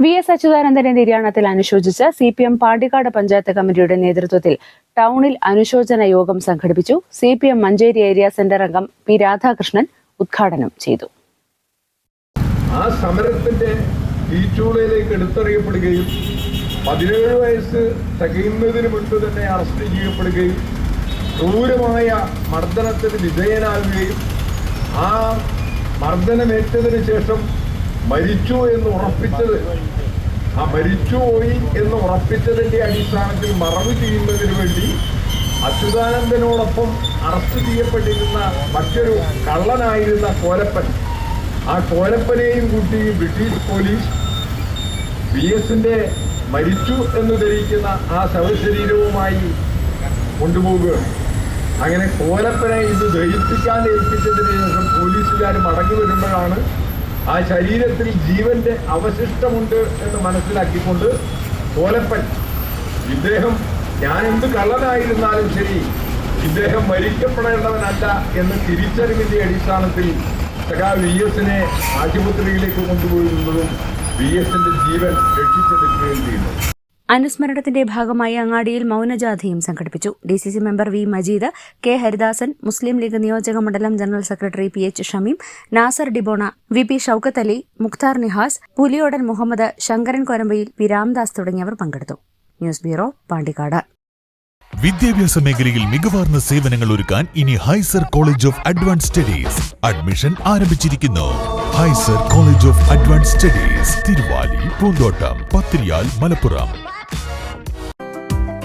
V S അച്യുതാനന്ദന്റെ നിര്യാണത്തിൽ അനുശോചിച്ച് C P M Pandikkad panchayat കമ്മിറ്റിയുടെ നേതൃത്വത്തിൽ ടൗണിൽ അനുശോചന യോഗം സംഘടിപ്പിച്ചു. C P M Manjeri area centre അംഗം പി രാധാകൃഷ്ണൻ ഉദ്ഘാടനം ചെയ്തു. ആ സമരത്തിന്റെ തീച്ചൂളയിലേക്ക് എടുത്തറിയപ്പെടുകയും പതിനേഴ് വയസ്സ് തികയുന്നതിന് മുൻപ് തന്നെ അറസ്റ്റ് ചെയ്യപ്പെടുകയും ക്രൂരമായ മർദ്ദനത്തിന് വിധേയനാകുകയും ആ മർദ്ദനമേറ്റതിന് ശേഷം മരിച്ചു എന്ന് ഉറപ്പിച്ചത്. ആ മരിച്ചുപോയി എന്ന് ഉറപ്പിച്ചതിന്റെ അടിസ്ഥാനത്തിൽ മറവ് ചെയ്യുന്നതിന് വേണ്ടി അച്യുതാനന്ദനോടൊപ്പം അറസ്റ്റ് ചെയ്യപ്പെട്ടിരുന്ന മറ്റൊരു കള്ളനായിരുന്ന കോലപ്പൻ. ആ കോലപ്പനെയും കൂട്ടി ബ്രിട്ടീഷ് പോലീസ് ബി എസിന്റെ മരിച്ചു എന്ന് ധരിക്കുന്ന ആ ശവശരീരവുമായി കൊണ്ടുപോവുകയാണ്. അങ്ങനെ കോലപ്പനെ ഇത് ദഹിപ്പിക്കാൻ ഏൽപ്പിച്ചതിന് ശേഷം പോലീസുകാർ മടങ്ങി വരുമ്പോഴാണ് ആ ശരീരത്തിൽ ജീവന്റെ അവശിഷ്ടമുണ്ട് എന്ന് മനസ്സിലാക്കിക്കൊണ്ട് കോലപ്പൻ ഇദ്ദേഹം ഞാൻ എന്ത് കള്ളനായിരുന്നാലും ശരി ഇദ്ദേഹം മരിക്കപ്പെടേണ്ടവനല്ല എന്ന് തിരിച്ചറിവിന്റെ അടിസ്ഥാനത്തിൽ സഖാ വി എസിനെ ആശുപത്രിയിലേക്ക് കൊണ്ടുപോയിരുന്നതും വി എസിന്റെ ജീവൻ രക്ഷിച്ചെടുക്കുകയും ചെയ്യുന്നു അനുസ്മരണത്തിന്റെ ഭാഗമായി അങ്ങാടിയിൽ മൗനജാഥയും സംഘടിപ്പിച്ചു. D C C member V Majeed K Haridasan Muslim League നിയോജക മണ്ഡലം general secretary P H Shameem Nasser Dibona V P Shoukath Ali Mukhtar Nihas Puliyodan Muhammad Sankaran Korambayil P Ramdas തുടങ്ങിയവർ പങ്കെടുത്തു. News bureau Pandikkad. വിദ്യാഭ്യാസ മേഖലയിൽ മികവാർന്ന സേവനങ്ങൾ ഒരുക്കാൻ ഇനി Hysar college of advance studies admission ആരംഭിച്ചിരിക്കുന്നു. Hysar college of advance studies Thiruvali പൂന്തോട്ടം പത്തിരിയാൽ മലപ്പുറം.